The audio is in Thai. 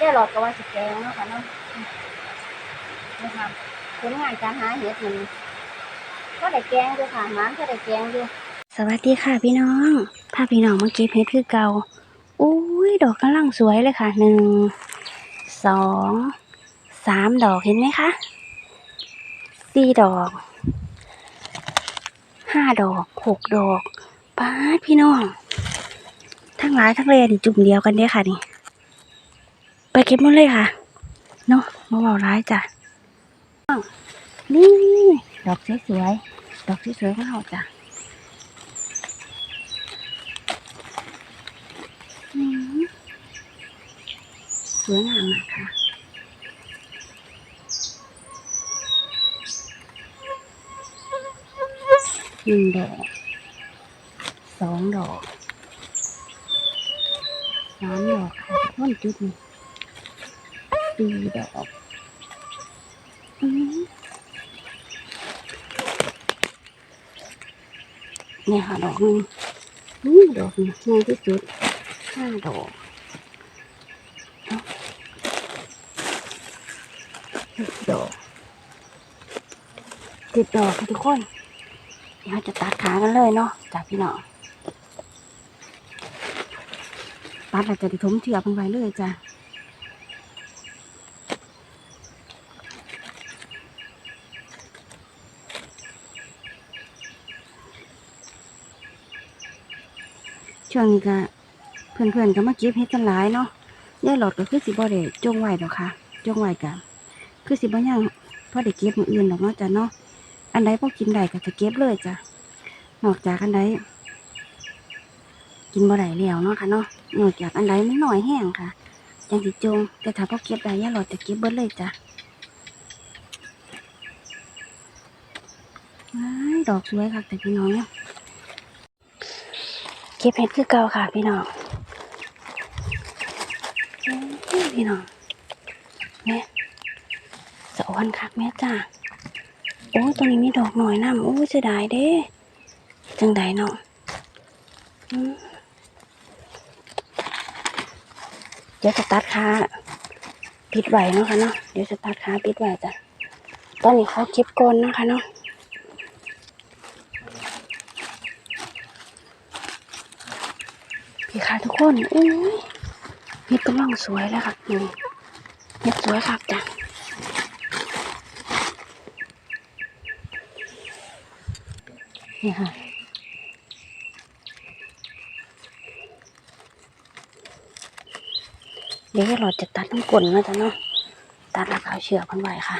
ได้หลอดก็ว่าสิแกงเนาะค่ะเนาะนะคะผลงานการหาเห็ดมันก็ได้แกงอยู่ค่ะหมันก็ได้แกงอยู่สวัสดีค่ะพี่น้องพาพพี่น้องเมาเก็บเห็ดคือเก่าอุ้ยดอกกำลังสวยเลยค่ะหนึ่งสองสามดอกเห็นไหมคะสี่ดอกห้าดอกหกดอกป้าพี่น้อง ทั้งหลายทั้งเลยนจุ่มเดียวกันเด้ค่ะนี่ ก็บหมดเลยค่ะ เนาะมาเบาร้ายจ้ะนี่ดอกสวยๆดอกสวยๆของเราจ้ะสวยงามมากค่ะหนึ่งดอกสองดอกสามดอกค่ะต้นจุดนี้ สี่ดอกเนี่ยค่ะดอกนึงนี่ดอกนี้ง่ายที่สุดห้าดอกเอาหกดอกเจ็ดดอกค่ะทุกคนเราจะตัดขากันเลยเนาะจากพี่น้องตัดเราจะได้ทมเชือกมันไว้เลยจ้ะ ช่วงนี้ก็เพื่อนๆก็มาเก็บเฮ็ดกันหลายเนาะยาหลอดก็คือสิบ่ได้จงไว้ดอกค่ะ จงไว้กันคือสิบ่ยังพอได้เก็บมืออื่นดอกเนาะจ้ะเนาะอันใดพอกินได้ก็จะเก็บเลยจ้ะนอกจากอันใดกินบ่ได้แล้วเนาะค่ะเนาะนอกจากอันใดมันหน่อยแห้งค่ะจังสิจงแต่ถ้าพอเก็บได้ย่าหลอดจะเก็บเบิดเลยจ้ะว้ดอกสวยค่ะแต่พี่น้องเนี่ย เก็บเห็ดคือเก่าค่ะ พี่น้องเอ้ยพี่น้องแม่สะออนคักแม่จ้าโอ้ตัวนี้มีดอกหน่อยน้ำโอ้ยเสียดายเด้จังใดเนาะอืมเดี๋ยวจะตัดขาปิดไว้เนาะค่ะเนาะเดี๋ยวจะตัดขาปิดไว้จ้ะตอนนี้เขาเก็บก้นนะคะเนาะ พี่ค่ะทุกคนอุ้ยเฮ็ดกำลังสวยแล้วค่ะนี่เฮ็ดสวยค่ะจ้ะนี่ค่ะเดี๋ยวเราจะตัดน้ำกลนนะจ๊ะเนาะตัดแล้วก็เอาเชือกมันไว้ค่ะ